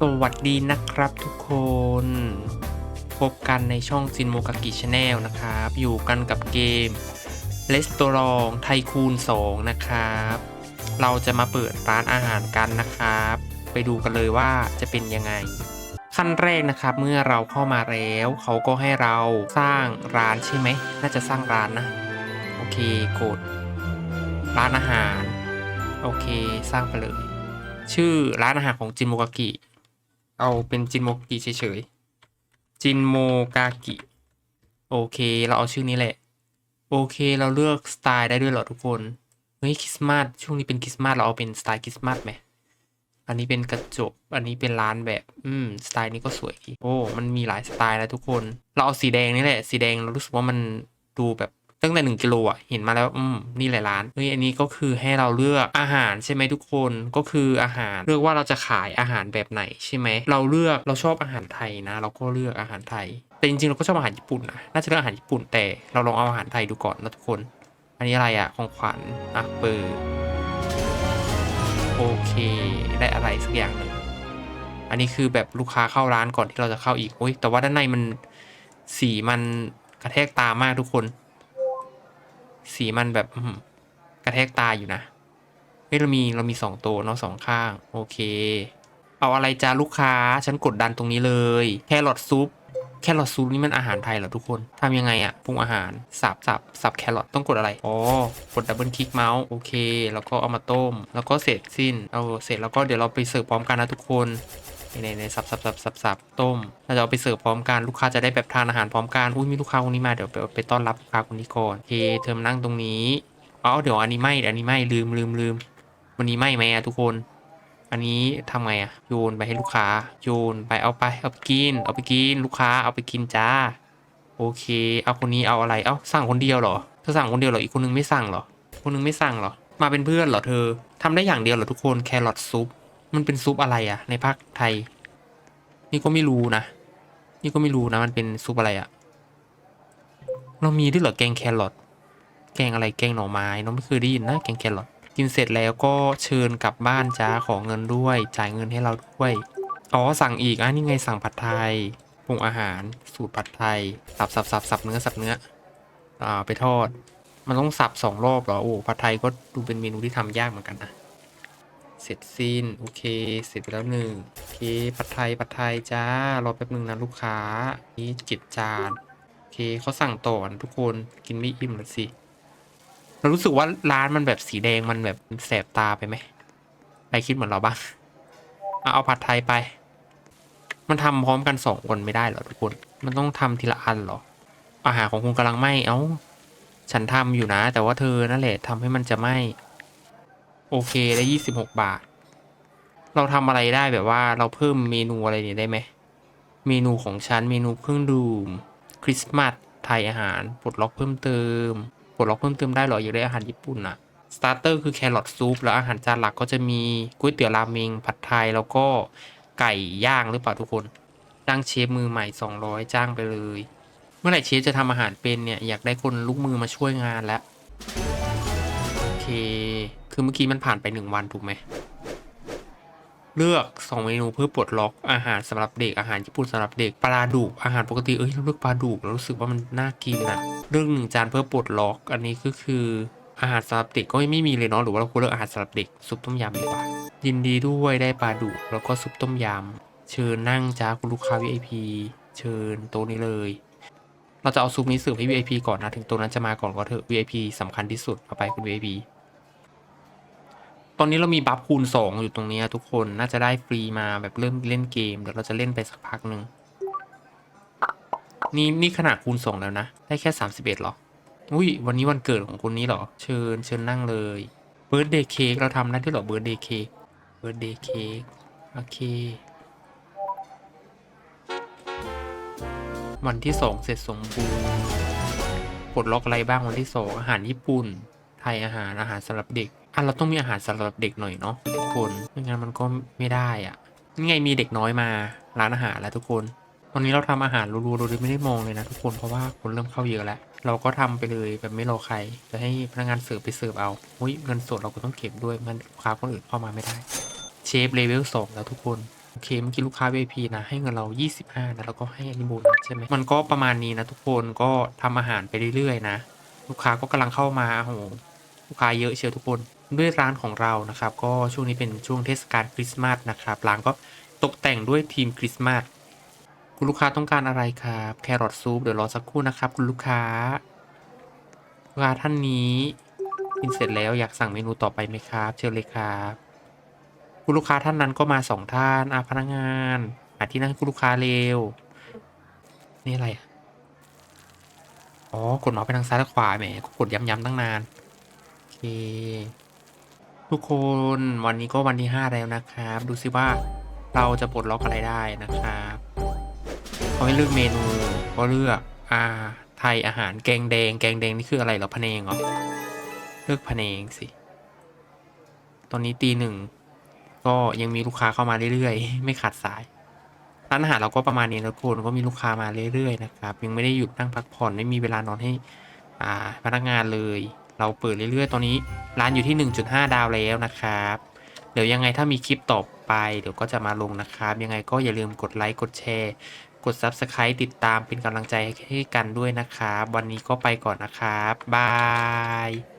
สวัสดีนะครับทุกคน พบกันในช่องจินโมกากิชาแนลนะครับ อยู่กันกับเกม r e s t a u r a n t ไทคูน2 นะครับ เราจะมาเปิดร้านอาหารกันนะครับ ไปดูกันเลยว่าจะเป็นยังไง ขั้นแรกนะครับเมื่อเราเข้ามาแล้ว เขาก็ให้เราสร้างร้านใช่ไหม น่าจะสร้างร้านนะ โอเคกด ร้านอาหาร โอเค สร้างไปเลย ชื่อร้านอาหารของจินโมกากิ เอาเป็นจินโมกิเฉยๆ จินโมกากิ โอเค เราเอาชื่อนี้แหละ โอเค เราเลือกสไตล์ได้ด้วยเหรอทุกคน เฮ้ยคริสต์มาส ช่วงนี้เป็นคริสต์มาส เราเอาเป็นสไตล์คริสต์มาสไหม อันนี้เป็นกระจก อันนี้เป็นร้านแบบ อืม สไตล์นี้ก็สวยดี โอ้ มันมีหลายสไตล์แล้วทุกคน เราเอาสีแดงนี่แหละ สีแดงเรารู้สึกว่ามันดูแบบ ตั้งแต่หนึ่งกิโลอะเห็นมาแล้วอืมนี่แหละร้านเฮ้ยอันนี้ก็คือให้เราเลือกอาหารใช่ไหมทุกคนก็คืออาหารเลือกว่าเราจะขายอาหารแบบไหนใช่ไหมเราเลือกเราชอบอาหารไทยนะ เราก็เลือกอาหารไทย แต่จริงๆเราก็ชอบอาหารญี่ปุ่นนะน่าจะเลือกอาหารญี่ปุ่นแต่เราลองเอาอาหารไทยดูก่อนนะทุกคน อันนี้อะไรอะของขวัญอะเปิดโอเค ได้อะไรสักอย่างหนึ่งอันนี้คือแบบลูกค้าเข้าร้านก่อนที่เราจะเข้าอีกโอ้ยแต่ว่าด้านในมันสีมันกระแทกตามากทุกคน สีมันแบบกระแทกตาอยู่นะเฮ้ยเรามีเรามีสองตัวเนาะสองข้าง โอเค เอาอะไรจ้าลูกค้า ฉันกดดันตรงนี้เลย แครอทซุปแครอทซุปนี่มันอาหารไทยเหรอทุกคนทำยังไงอะปรุงอาหาร สับสับสับแครอทต้องกดอะไร อ๋อ กดดับเบิลคลิกเมาส์ โอเค แล้วก็เอามาต้ม แล้วก็เสร็จสิ้น เอาเสร็จแล้วก็เดี๋ยวเราไปเสิร์ฟพร้อมกันนะทุกคน ในในสับสับสับสับสับต้มเราจะเอาไปเสิร์ฟพร้อมกันลูกค้าจะได้แบบทานอาหารพร้อมกันอุ้ยมีลูกค้าคนนี้มาเดี๋ยวไปไปต้อนรับลูกค้าคนนี้ก่อนโอเคเธอมานั่งตรงนี้อ๋อเดี๋ยวอันนี้ไม่เดี๋ยวอันนี้ไม่ลืมลืมลืมวันนี้ไม่ไหมอะทุกคน อันนี้ทำไงอะโยนไปให้ลูกค้า โยนไปเอาไปเอาไปกิน เอาไปกินลูกค้าเอาไปกินจ้า โอเค เอาคนนี้เอาอะไรเอ้าสั่งคนเดียวเหรอเธอสั่งคนเดียวเหรออีกคนนึงไม่สั่งเหรอคนนึงไม่สั่งเหรอมาเป็นเพื่อนเหรอเธอทำได้อย่างเดียวเหรอทุกคนแครอทซุป มันเป็นซุปอะไรอะในภาคไทย นี่ก็ไม่รู้นะ นี่ก็ไม่รู้นะ มันเป็นซุปอะไรอะเรามีด้วยเหรอแกงแครอทแกงอะไรแกงหน่อไม้น้องไม่เคยได้ยินนะแกงแครอทกินเสร็จแล้วก็เชิญกลับบ้านจ้าขอเงินด้วย จ่ายเงินให้เราด้วยอ๋อสั่งอีกอะนี่ไงสั่งผัดไทยปรุงอาหารสูตรผัดไทยสับสับสับสับเนื้อสับเนื้ออ่าไปทอด มันต้องสับสองรอบเหรอโอ้ผัดไทยก็ดูเป็นเมนูที่ทำยากเหมือนกันนะ เสร็จสิ้น โอเค เสร็จไปแล้วหนึ่งโอเค ผัดไทย ผัดไทยจ้า รอแป๊บนึงนะลูกค้า นี่เก็บจาน โอเคเขาสั่งต่อนะทุกคน กินไม่อิ่มเลยสิ เรารู้สึกว่าร้านมันแบบสีแดงมันแบบแสบตาไปไหมใครคิดเหมือนเราบ้างเอาเอาผัดไทยไป มันทำพร้อมกันสองคนไม่ได้เหรอทุกคน มันต้องทำทีละอันเหรอ อาหารของคุณกำลังไหมเอ้า ฉันทำอยู่นะ แต่ว่าเธอนั่นแหละทำให้มันจะไหม โอเคได้ยี่สิบหกบาท เราทำอะไรได้แบบว่าเราเพิ่มเมนูอะไรเนี่ยได้ไหม เมนูของฉันเมนูเครื่องดื่มคริสต์มาสไทยอาหารปลดล็อกเพิ่มเติมปลดล็อกเพิ่มเติมได้หรออยากได้อาหารญี่ปุ่นอะสตาร์เตอร์คือแครอทซุปแล้วอาหารจานหลักก็จะมีก๋วยเตี๋ยวราเมงผัดไทยแล้วก็ไก่ย่างหรือเปล่าทุกคนจ้างเชฟมือใหม่ 200 จ้างไปเลย เมื่อไหร่เชฟจะทำอาหารเป็นเนี่ย อยากได้คนลูกมือมาช่วยงานแล้ว โอเค คือเมื่อกี้มันผ่านไปหนึ่งวันถูกไหม เลือกสองเมนูเพื่อปลดล็อกอาหารสำหรับเด็กอาหารญี่ปุ่นสำหรับเด็กปลาดุกอาหารปกติเอ้ยเราเลือกปลาดุกเรารู้สึกว่ามันน่ากินอะเลือกหนึ่งจานเพื่อปลดล็อกอันนี้ก็คืออาหารสำหรับเด็กก็ไม่มีเลยเนาะหรือว่าเราควรเลือกอาหารสำหรับเด็กซุปต้มยำดีกว่ายินดีด้วยได้ปลาดุกแล้วก็ซุปต้มยำเชิญนั่งจ้าคุณลูกค้า VIP เชิญโต๊ะนี้เลย เราจะเอาซุปนี้เสิร์ฟให้ VIP ก่อนนะถึงตัวนั้นจะมาก่อนก็เถอะ VIP สำคัญที่สุดเอาไปคุณ VIP อนนี้เรามีบัฟคูณสองอยู่ตรงนี้ทุกคนน่าจะได้ฟรีมาแบบเริ่มเล่นเกมเดี๋ยวเราจะเล่นไปสักพักหนึ่งนี่นี่ขนาดคูณสองแล้วนะ ได้แค่สามสิบเอ็ดหรอ อุ้ยวันนี้วันเกิดของคนนี้เหรอ เชิญเชิญนั่งเลยเบิร์ดเดย์เค้กเราทำได้ด้วยเหรอเบิร์ดเดย์เค้กเบิร์ดเดย์เค้กโอเค วันที่สองเสร็จสมบูรณ์ปลดล็อกอะไรบ้างวันที่สองอาหารญี่ปุ่น ไทยอาหารอาหารสำหรับเด็ก อะเราต้องมีอาหารสำหรับเด็กหน่อยเนาะทุกคนไม่งั้นมันก็ไม่ได้อะนี่ไงมีเด็กน้อยมาร้านอาหารแล้วทุกคนวันนี้เราทำอาหารรัวๆโดยไม่ได้มองเลยนะทุกคนเพราะว่าคนเริ่มเข้าเยอะแล้วเราก็ทำไปเลยแบบไม่รอใครจะให้พนักงานเสิร์ฟไปเสิร์ฟเอาอุ้ยเงินสดเราก็ต้องเก็บด้วยมันลูกค้าคนอื่นเข้ามาไม่ได้ เชฟเลเวลสองแล้วทุกคนโอเคเมื่อกี้ลูกค้า VIP นะให้เงินเรา 25นะแล้วก็ให้อันนี้โบนัสใช่ไหมมันก็ประมาณนี้นะทุกคนก็ทำอาหารไปเรื่อยๆนะ ลูกค้าก็กำลังเข้ามาโอ้โหลูกค้าเยอะเชียวทุกคน ด้วยร้านของเรานะครับ ก็ช่วงนี้เป็นช่วงเทศกาลคริสต์มาสนะครับร้านก็ตกแต่งด้วยทีมคริสต์มาสคุณลูกค้าต้องการอะไรครับแครอทซุปเดี๋ยวรอสักครู่นะครับ คุณลูกค้าลูกค้าท่านนี้กินเสร็จแล้วอยากสั่งเมนูต่อไปไหมครับ เชิญเลยครับคุณลูกค้าท่านนั้นก็มาสองท่านอาพนักงานหาที่นั่งคุณลูกค้าเร็วนี่อะไรอ๋อกดเมาส์ไปทางซ้ายและขวาแหมก็กดย้ำๆตั้งนานโอเค ทุกคนวันนี้ก็วันที่ 5 แล้วนะครับ ดูซิว่าเราจะปลดล็อกอะไรได้นะครับเขาให้เลือกเมนูก็เลือกอ่าไทยอาหารแกงแดง แกงแดงนี่คืออะไรเหรอพะเนงเหรอเลือกพะเนงสิ ตอนนี้ตีหนึ่งก็ยังมีลูกค้าเข้ามาเรื่อยๆ ไม่ขาดสายร้านอาหารเราก็ประมาณนี้นะทุกคนก็มีลูกค้ามาเรื่อยๆนะครับยังไม่ได้หยุดนั่งพักผ่อนไม่มีเวลานอนให้ อ่า พนักงานเลย เราเปิดเรื่อยๆ ตอนนี้ร้านอยู่ที่ 1.5 ดาวแล้วนะครับ เดี๋ยวยังไงถ้ามีคลิปต่อไปเดี๋ยวก็จะมาลงนะครับ ยังไงก็อย่าลืมกดไลค์กดแชร์ กด Subscribe ติดตามเป็นกำลังใจให้กันด้วยนะครับ วันนี้ก็ไปก่อนนะครับบาย